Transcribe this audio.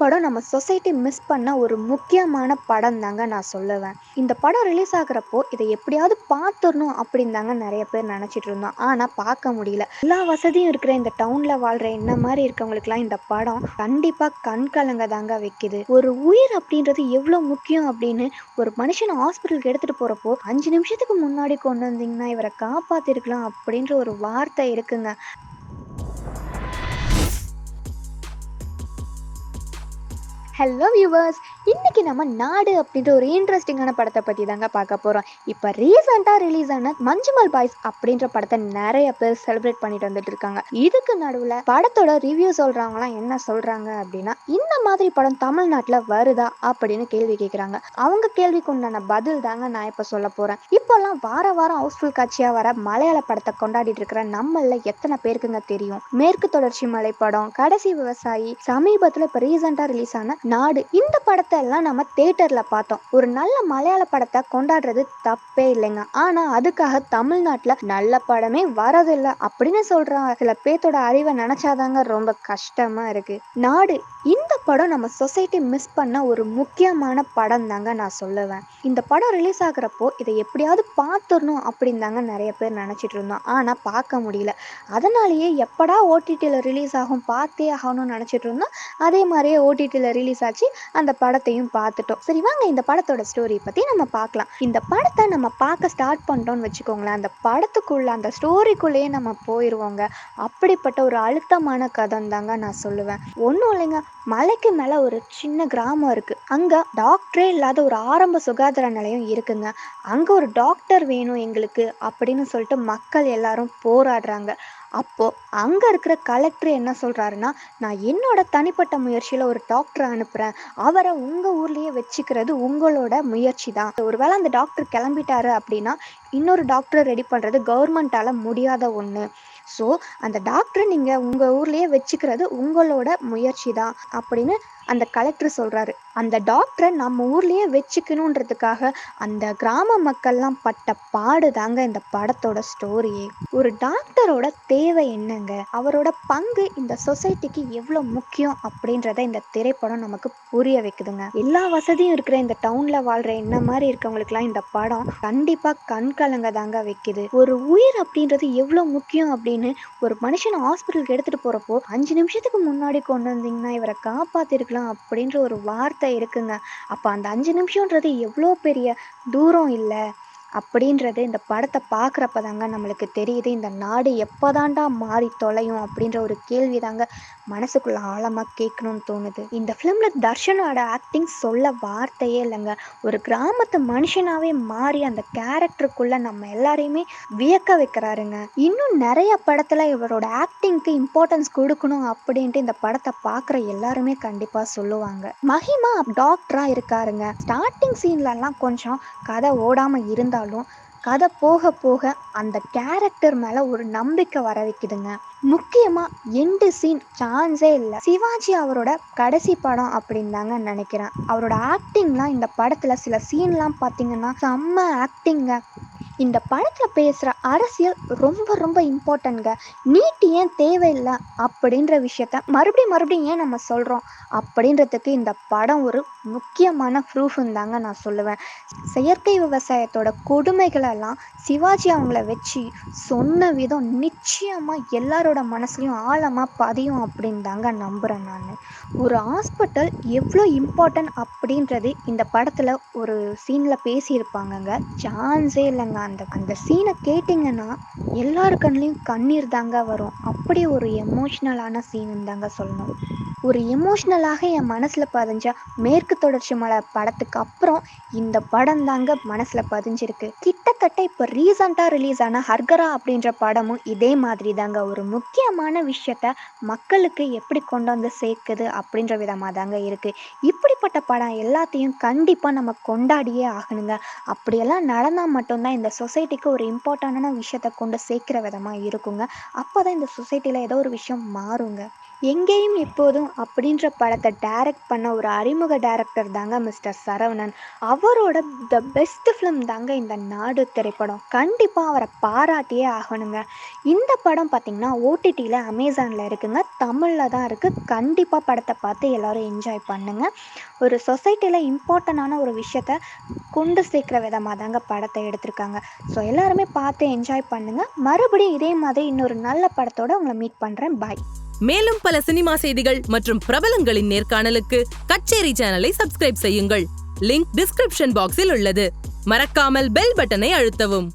படம் நம்ம society miss பண்ண ஒரு முக்கியமான படம் தாங்க நான் சொல்லுவேன். இந்த படம் ரிலீஸ் ஆகுறப்போ இதை எப்படியாவது பார்த்துடணும் அப்படின்னு தாங்க நிறைய பேர் நினச்சிட்டு இருந்தோம். ஆனால் பார்க்க முடியல. எல்லா வசதியும் இருக்கிற இந்த டவுனில் வாழ்கிற என்ன மாதிரி இருக்கவங்களுக்குலாம் இந்த படம் கண்டிப்பாக கண் கலங்க தாங்க வைக்குது. ஒரு உயிர் அப்படின்றது எவ்வளோ முக்கியம் அப்படின்னு ஒரு மனுஷனை ஹாஸ்பிட்டலுக்கு எடுத்துகிட்டு போகிறப்போ அஞ்சு நிமிஷத்துக்கு முன்னாடி கொண்டு வந்தீங்கன்னா இவரை காப்பாற்றிருக்கலாம் அப்படின்ற ஒரு வார்த்தை இருக்குங்க. hello viewers. இன்னைக்கு நம்ம நாடு அப்படின்ற ஒரு இன்ட்ரெஸ்டிங்கான படத்தை பற்றி தாங்க பார்க்க போகிறோம் இப்போ ரீசெண்டாக ரிலீஸ் ஆன மஞ்சுமல் பாய்ஸ் அப்படின்ற படத்தை நிறைய பேர் செலிப்ரேட் பண்ணிட்டு வந்துட்டு இருக்காங்க. இதுக்கு நடுவில் படத்தோட ரிவ்யூ சொல்கிறவங்களாம் என்ன சொல்கிறாங்க அப்படின்னா இந்த மாதிரி படம் தமிழ்நாட்டில் வருதா அப்படின்னு கேள்வி கேட்குறாங்க அவங்க கேள்விக்கு உண்டான பதில் தாங்க நான் இப்போ சொல்ல போகிறேன் இப்போல்லாம் வார வாரம் ஹவுஸ்ஃபுல் காட்சியாக வர மலையாள படத்தை கொண்டாடிட்டு இருக்கிற நம்மள எத்தனை பேருக்குங்க தெரியும்? மேற்கு தொடர்ச்சி மலை படம் கடைசி விவசாயி சமீபத்தில் இப்போ ரீசெண்டாக ரிலீஸ் ஆன நாடு. இந்த படத்தை எல்லாம் நம்ம தேட்டரில் பார்த்தோம். ஒரு நல்ல மலையாள படத்தை கொண்டாடுறது தப்பே இல்லைங்க. ஆனா அதுக்காக தமிழ்நாட்டுல நல்ல படமே வரதில்லை அப்படின்னு சொல்றாங்க. சில பேர்த்தோட அறிவை நினைச்சாதாங்க ரொம்ப கஷ்டமா இருக்கு. நாடு இந்த படம் நம்ம சொசைட்டி மிஸ் பண்ண ஒரு முக்கியமான படம் தாங்க நான் சொல்லுவேன். இந்த படம் ரிலீஸ் ஆகுறப்போ இதை எப்படியாவது பார்த்துடணும் அப்படின்னு தாங்க நிறைய பேர் நினைச்சிட்டு இருந்தோம். ஆனா பார்க்க முடியல. அதனாலேயே எப்படா ஓடிடியில் ரிலீஸ் ஆகும் பார்த்தே ஆகணும்னு நினச்சிட்டு இருந்தோம். அதே மாதிரியே ஓடிடியில் ரிலீஸ் ஆச்சு. அந்த படத்தை படத்தையும் பார்த்துட்டோம். சரி வாங்க இந்த படத்தோட ஸ்டோரி பற்றி நம்ம பார்க்கலாம். இந்த படத்தை நம்ம பார்க்க ஸ்டார்ட் பண்ணிட்டோம்னு வச்சுக்கோங்களேன். அந்த படத்துக்குள்ள அந்த ஸ்டோரிக்குள்ளேயே நம்ம போயிடுவோங்க அப்படிப்பட்ட ஒரு அழுத்தமான கதை தாங்க நான் சொல்லுவேன். ஒன்றும் இல்லைங்க. மலைக்கு மேலே ஒரு சின்ன கிராமம் இருக்குது அங்கே டாக்டரே இல்லாத ஒரு ஆரம்ப சுகாதார நிலையம் இருக்குங்க. அங்கே ஒரு டாக்டர் வேணும் எங்களுக்கு அப்படின்னு சொல்லிட்டு மக்கள் எல்லாரும் போராடுறாங்க. அப்போ அங்கே இருக்கிற கலெக்டர் என்ன சொல்கிறாருன்னா நான் என்னோட தனிப்பட்ட முயற்சியில் ஒரு டாக்டரை அனுப்புகிறேன் அவரை உங்கள் ஊர்லேயே வச்சுக்கிறது உங்களோட முயற்சி தான். ஒருவேளை அந்த டாக்டர் கிளம்பிட்டாரு அப்படின்னா இன்னொரு டாக்டரை ரெடி பண்ணுறது கவர்மெண்ட்டால் முடியாத ஒன்று ஸோ அந்த டாக்டரை நீங்கள் உங்கள் ஊர்லேயே வச்சுக்கிறது உங்களோட முயற்சி தான். அப்படின்னு அந்த கலெக்டர் சொல்கிறாரு அந்த டாக்டரை நம்ம ஊர்லேயே வச்சுக்கணுன்றதுக்காக அந்த கிராம மக்கள்லாம் பட்ட பாடு தாங்க இந்த படத்தோட ஸ்டோரியே ஒரு டாக்டரோட தேவை என்னங்க? அவரோட பங்கு இந்த சொசைட்டிக்கு எவ்வளோ முக்கியம் அப்படின்றத இந்த திரைப்படம் நமக்கு புரிய வைக்குதுங்க. எல்லா வசதியும் இருக்கிற இந்த டவுனில் வாழ்கிற என்ன மாதிரி இருக்கவங்களுக்குலாம் இந்த படம் கண்டிப்பாக கண் கலங்க தாங்க வைக்குது. ஒரு உயிர் அப்படின்றது எவ்வளோ முக்கியம் அப்படின்னு ஒரு மனுஷனை ஹாஸ்பிட்டலுக்கு எடுத்துகிட்டு போகிறப்போ அஞ்சு நிமிஷத்துக்கு முன்னாடி கொண்டு வந்தீங்கன்னா இவரை காப்பாற்றிருக்கலாம் அப்படின்ற ஒரு வார்த்தை இருக்குங்க. அப்போ அந்த அஞ்சு நிமிஷன்றது எவ்வளோ பெரிய தூரம் இல்லை. அப்படின்றது இந்த படத்தை பார்க்குறப்ப தாங்க நம்மளுக்கு தெரியுது. இந்த நாடு எப்போதாண்டா மாறி தொலையும் அப்படின்ற ஒரு கேள்வி தாங்க மனசுக்குள்ளே ஆழமாக கேட்கணும்னு தோணுது. இந்த ஃபிலிமில் தர்ஷனோட ஆக்டிங் சொல்ல வார்த்தையே இல்லைங்க. ஒரு கிராமத்து மனுஷனாகவே மாறி அந்த கேரக்டருக்குள்ளே நம்ம எல்லாரையுமே வியக்க வைக்கிறாருங்க. இன்னும் நிறைய படத்தில் இவரோட ஆக்டிங்க்கு இம்பார்ட்டன்ஸ் கொடுக்கணும் அப்படின்ட்டு இந்த படத்தை பார்க்குற எல்லாருமே கண்டிப்பாக சொல்லுவாங்க. மஹிமா டாக்டராக இருக்காருங்க. ஸ்டார்டிங் சீன்லலாம் கொஞ்சம் கதை ஓடாமல் இருந்தாலும் கதை போக போக அந்த கேரக்டர் மேலே ஒரு நம்பிக்கை வர வைக்குதுங்க. முக்கியமாக எண்டு சீன் சான்ஸே இல்லை. சிவாஜி அவரோட கடைசி படம் அப்படின்னாங்க நினைக்கிறேன். அவரோட ஆக்டிங்லாம் இந்த படத்தில் சில சீன்லாம் பார்த்தீங்கன்னா செம்ம ஆக்டிங்க இந்த படத்தில் பேசுகிற அரசியல் ரொம்ப ரொம்ப இம்பார்ட்டன்ட்ங்க நீட் ஏன் தேவையில்லை அப்படின்ற விஷயத்த மறுபடியும் மறுபடியும் ஏன் நம்ம சொல்கிறோம் அப்படின்றதுக்கு இந்த படம் ஒரு முக்கியமான ப்ரூஃப்னு தாங்க நான் சொல்லுவேன். செயற்கை விவசாயத்தோட கொடுமைகளெல்லாம் சிவாஜி அவங்கள வச்சு சொன்ன விதம் நிச்சயமாக எல்லாரோட மனசுலையும் ஆழமாக பதியும் அப்படின்னு தாங்க நம்புகிறேன் நான். ஒரு ஹாஸ்பிட்டல் எவ்வளோ இம்பார்ட்டன்ட் அப்படின்றது இந்த படத்தில் ஒரு சீனில் பேசியிருப்பாங்கங்க. சான்ஸே இல்லைங்க. அந்த அந்த சீனை கேட்டிங்கன்னா எல்லார் கண்லேயும் கண்ணீர் தாங்க வரும். அப்படி ஒரு எமோஷ்னலான சீன் தாங்க சொல்லணும். ஒரு எமோஷ்னலாக என் மனசில் பதிஞ்ச மேற்கு தொடர்ச்சி மலை படத்துக்கு அப்புறம் இந்த படம் தாங்க மனசில் பதிஞ்சிருக்கு. கிட்டத்தட்ட இப்போ ரீசண்டாக ரிலீஸ் ஆன ஹர்கரா அப்படின்ற படமும் இதே மாதிரி தாங்க. ஒரு முக்கியமான விஷயத்த மக்களுக்கு எப்படி கொண்டு வந்து சேர்க்குது அப்படின்ற விதமாக தாங்க இருக்குது இப்படிப்பட்ட படம் எல்லாத்தையும் கண்டிப்பாக நம்ம கொண்டாடியே ஆகணுங்க. அப்படியெல்லாம் நடந்தால் மட்டும்தான் இந்த சொசைட்டிக்கு ஒரு இம்பார்ட்டண்டான விஷயத்த கொண்டு சேர்க்குற விதமாக இருக்குங்க. அப்போ தான் இந்த சொசைட்டியில் ஏதோ ஒரு விஷயம் மாறுங்க. எங்கேயும் எப்போதும் அப்படின்ற படத்தை டைரக்ட் பண்ண ஒரு அறிமுக டைரக்டர் தாங்க மிஸ்டர் சரவணன். அவரோட த பெஸ்ட் ஃபிலிம் தாங்க இந்த நாடு திரைப்படம். கண்டிப்பாக அவரை பாராட்டியே ஆகணுங்க. இந்த படம் பார்த்திங்கன்னா ஓடிடியில் அமேசானில் இருக்குங்க. தமிழில் தான் இருக்குது கண்டிப்பாக படத்தை பார்த்து எல்லோரும் என்ஜாய் பண்ணுங்கள் ஒரு சொசைட்டியில் இம்பார்ட்டண்டான ஒரு விஷயத்த கொண்டு சேர்க்குற விதமாக தாங்க படத்தை எடுத்திருக்காங்க. ஸோ எல்லாருமே பார்த்து என்ஜாய் பண்ணுங்கள் மறுபடியும் இதே மாதிரி இன்னொரு நல்ல படத்தோட உங்களை மீட் பண்ணுறேன் பாய் மேலும் பல சினிமா செய்திகள் மற்றும் பிரபலங்களின் நேர்காணலுக்கு கச்சேரி சேனலை சப்ஸ்கிரைப் செய்யுங்கள். லிங்க் டிஸ்கிரிப்ஷன் பாக்ஸில் உள்ளது. மறக்காமல் பெல் பட்டனை அழுத்தவும்.